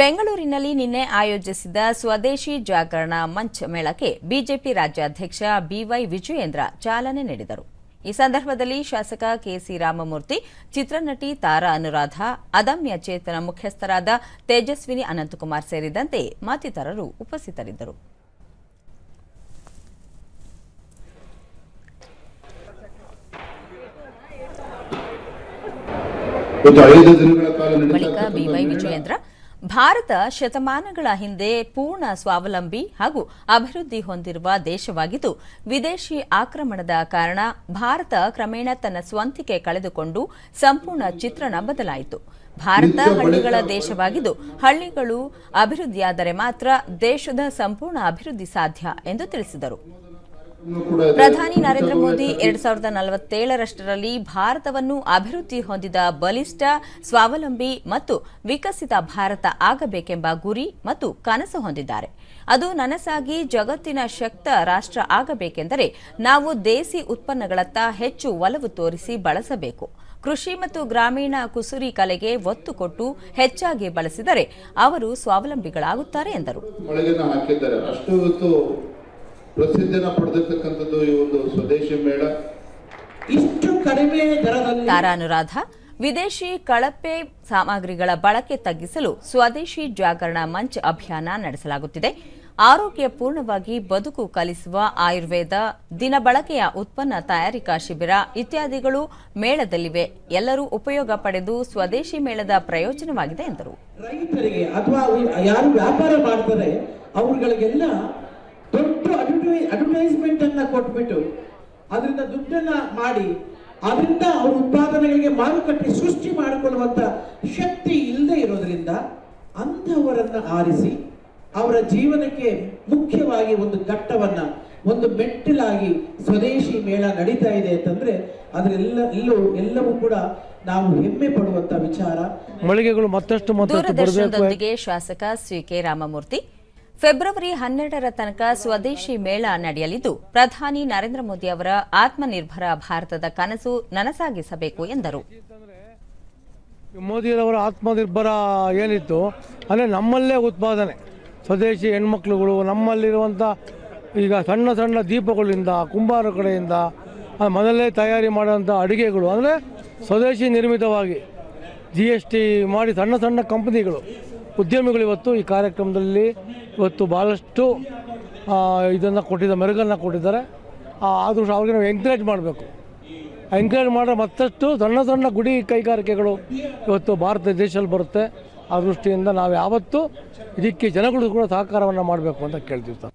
ಬೆಂಗಳೂರಿನಲ್ಲಿ ನಿನ್ನೆ ಆಯೋಜಿಸಿದ ಸ್ವದೇಶಿ ಜಾಗರಣ ಮಂಚ್ ಮೇಳಕ್ಕೆ ಬಿಜೆಪಿ ರಾಜ್ಯಾಧ್ಯಕ್ಷ ಬಿವೈ ವಿಜಯೇಂದ್ರ ಚಾಲನೆ ನೀಡಿದರು. ಈ ಸಂದರ್ಭದಲ್ಲಿ ಶಾಸಕ ಕೆಸಿ ರಾಮಮೂರ್ತಿ ಚಿತ್ರನಟಿ ತಾರಾ ಅನುರಾಧ ಅದಮ್ಯ ಚೇತನ ಮುಖ್ಯಸ್ಥರಾದ ತೇಜಸ್ವಿನಿ ಅನಂತಕುಮಾರ್ ಸೇರಿದಂತೆ ಮತ್ತಿತರರು ಉಪಸ್ಥಿತರಿದ್ದರು. ಬಳಿಕ ಬಿವೈ ವಿಜಯೇಂದ್ರ ಭಾರತ ಶತಮಾನಗಳ ಹಿಂದೆ ಪೂರ್ಣ ಸ್ವಾವಲಂಬಿ ಹಾಗೂ ಅಭಿವೃದ್ಧಿ ಹೊಂದಿರುವ ದೇಶವಾಗಿದ್ದು ವಿದೇಶಿ ಆಕ್ರಮಣದ ಕಾರಣ ಭಾರತ ಕ್ರಮೇಣ ತನ್ನ ಸ್ವಂತಿಕೆ ಕಳೆದುಕೊಂಡು ಸಂಪೂರ್ಣ ಚಿತ್ರಣ ಬದಲಾಯಿತು ಭಾರತ ಹಳ್ಳಿಗಳ ದೇಶವಾಗಿದ್ದು ಹಳ್ಳಿಗಳು ಅಭಿವೃದ್ಧಿಯಾದರೆ ಮಾತ್ರ ದೇಶದ ಸಂಪೂರ್ಣ ಅಭಿವೃದ್ಧಿ ಸಾಧ್ಯ ಎಂದು ತಿಳಿಸಿದರು. ಪ್ರಧಾನಿ ನರೇಂದ್ರ ಮೋದಿ ಎರಡ್ ಸಾವಿರದ ನಲವತ್ತೇಳರಷ್ಟರಲ್ಲಿ ಭಾರತವನ್ನು ಅಭಿವೃದ್ಧಿ ಹೊಂದಿದ ಬಲಿಷ್ಠ ಸ್ವಾವಲಂಬಿ ಮತ್ತು ವಿಕಸಿತ ಭಾರತ ಆಗಬೇಕೆಂಬ ಗುರಿ ಮತ್ತು ಕನಸು ಹೊಂದಿದ್ದಾರೆ. ಅದು ನನಸಾಗಿ ಜಗತ್ತಿನ ಶಕ್ತ ರಾಷ್ಟ್ರ ಆಗಬೇಕೆಂದರೆ ನಾವು ದೇಸಿ ಉತ್ಪನ್ನಗಳತ್ತ ಹೆಚ್ಚು ಒಲವು ತೋರಿಸಿ ಬಳಸಬೇಕು. ಕೃಷಿ ಮತ್ತು ಗ್ರಾಮೀಣ ಕುಸುರಿ ಕಲೆಗೆ ಒತ್ತು ಕೊಟ್ಟು ಹೆಚ್ಚಾಗಿ ಬಳಸಿದರೆ ಅವರು ಸ್ವಾವಲಂಬಿಗಳಾಗುತ್ತಾರೆ ಎಂದರು. ಪ್ರಸಿದ್ಧಿನ ಪಡೆದಿರ್ತಕ್ಕಂಥದ್ದು ಈ ಒಂದು ಸ್ವದೇಶಿ ಮೇಳ. ಇಷ್ಟು ಕಡಿಮೆ ದರದಲ್ಲಿ ತಾರಾನುರಾಧ ವಿದೇಶಿ ಕಳಪೆ ಸಾಮಗ್ರಿಗಳ ಬಳಕೆ ತಗ್ಗಿಸಲು ಸ್ವದೇಶಿ ಜಾಗರಣ ಮಂಚ್ ಅಭಿಯಾನ ನಡೆಸಲಾಗುತ್ತಿದೆ. ಆರೋಗ್ಯ ಪೂರ್ಣವಾಗಿ ಬದುಕು ಕಲಿಸುವ ಆಯುರ್ವೇದ ದಿನ ಬಳಕೆಯ ಉತ್ಪನ್ನ ತಯಾರಿಕಾ ಶಿಬಿರ ಇತ್ಯಾದಿಗಳು ಮೇಳದಲ್ಲಿವೆ. ಎಲ್ಲರೂ ಉಪಯೋಗ ಪಡೆದು ಸ್ವದೇಶಿ ಮೇಳದ ಪ್ರಯೋಜನವಾಗಿದೆ ಎಂದರು. ರೈತರಿಗೆ ಅಥವಾ ಯಾರು ವ್ಯಾಪಾರ ಮಾಡ್ತಾರೆ ಅವ್ರಗಳಿಗೆಲ್ಲ ಅಡ್ವರ್ಟೈಸ್ಮೆಂಟ್ ಅನ್ನ ಕೊಟ್ಬಿಟ್ಟು ಅದರಿಂದ ದುಡ್ಡನ್ನ ಮಾಡಿ ಅದರಿಂದ ಅವ್ರ ಉತ್ಪಾದನೆಗಳಿಗೆ ಮಾರುಕಟ್ಟೆ ಸೃಷ್ಟಿ ಮಾಡಿಕೊಳ್ಳುವಂತ ಶಕ್ತಿ ಇಲ್ಲದೆ ಇರೋದ್ರಿಂದ ಅಂಥವರನ್ನ ಆರಿಸಿ ಅವರ ಜೀವನಕ್ಕೆ ಮುಖ್ಯವಾಗಿ ಒಂದು ಘಟ್ಟವನ್ನ ಒಂದು ಮೆಟ್ಟಿಲಾಗಿ ಸ್ವದೇಶಿ ಮೇಳ ನಡೀತಾ ಇದೆ ಅಂತಂದ್ರೆ ಅದರೆಲ್ಲ ಎಲ್ಲೂ ಎಲ್ಲವೂ ಕೂಡ ನಾವು ಹೆಮ್ಮೆ ಪಡುವಂತ ವಿಚಾರ. ಮಳಿಗೆಗಳು ಮತ್ತಷ್ಟು ಶಾಸಕ ಸಿ ಕೆ ರಾಮಮೂರ್ತಿ. ಫೆಬ್ರವರಿ ಹನ್ನೆರಡರ ತನಕ ಸ್ವದೇಶಿ ಮೇಳ ನಡೆಯಲಿದ್ದು, ಪ್ರಧಾನಿ ನರೇಂದ್ರ ಮೋದಿ ಅವರ ಆತ್ಮನಿರ್ಭರ ಭಾರತದ ಕನಸು ನನಸಾಗಿಸಬೇಕು ಎಂದರು. ಮೋದಿಯವರ ಆತ್ಮನಿರ್ಭರ ಏನಿತ್ತು, ಅಂದರೆ ನಮ್ಮಲ್ಲೇ ಉತ್ಪಾದನೆ. ಸ್ವದೇಶಿ ಹೆಣ್ಮಕ್ಳುಗಳು ನಮ್ಮಲ್ಲಿರುವಂಥ ಈಗ ಸಣ್ಣ ಸಣ್ಣ ದೀಪಗಳಿಂದ, ಕುಂಬಾರ ಕಡೆಯಿಂದ ಮನೆಯಲ್ಲೇ ತಯಾರಿ ಮಾಡುವಂಥ ಅಡುಗೆಗಳು, ಅಂದರೆ ಸ್ವದೇಶಿ ನಿರ್ಮಿತವಾಗಿ ಜಿ ಎಸ್ ಟಿ ಮಾಡಿ ಸಣ್ಣ ಸಣ್ಣ ಕಂಪನಿಗಳು ಉದ್ಯಮಿಗಳು ಇವತ್ತು ಈ ಕಾರ್ಯಕ್ರಮದಲ್ಲಿ ಇವತ್ತು ಭಾಳಷ್ಟು ಇದನ್ನು ಕೊಟ್ಟಿದ್ದ ಮೆರುಗನ್ನು ಕೊಟ್ಟಿದ್ದಾರೆ. ಆದರೂ ಸಹ ಅವ್ರಿಗೆ ನಾವು ಎಂಕರೇಜ್ ಮಾಡಬೇಕು. ಎಂಕರೇಜ್ ಮಾಡೋ ಮತ್ತಷ್ಟು ಸಣ್ಣ ಸಣ್ಣ ಗುಡಿ ಕೈಗಾರಿಕೆಗಳು ಇವತ್ತು ಭಾರತ ದೇಶದಲ್ಲಿ ಬರುತ್ತೆ. ಆ ದೃಷ್ಟಿಯಿಂದ ನಾವು ಯಾವತ್ತೂ ಇದಕ್ಕೆ ಜನಗಳು ಕೂಡ ಸಹಕಾರವನ್ನು ಮಾಡಬೇಕು ಅಂತ ಕೇಳ್ತೀವಿ ಸರ್.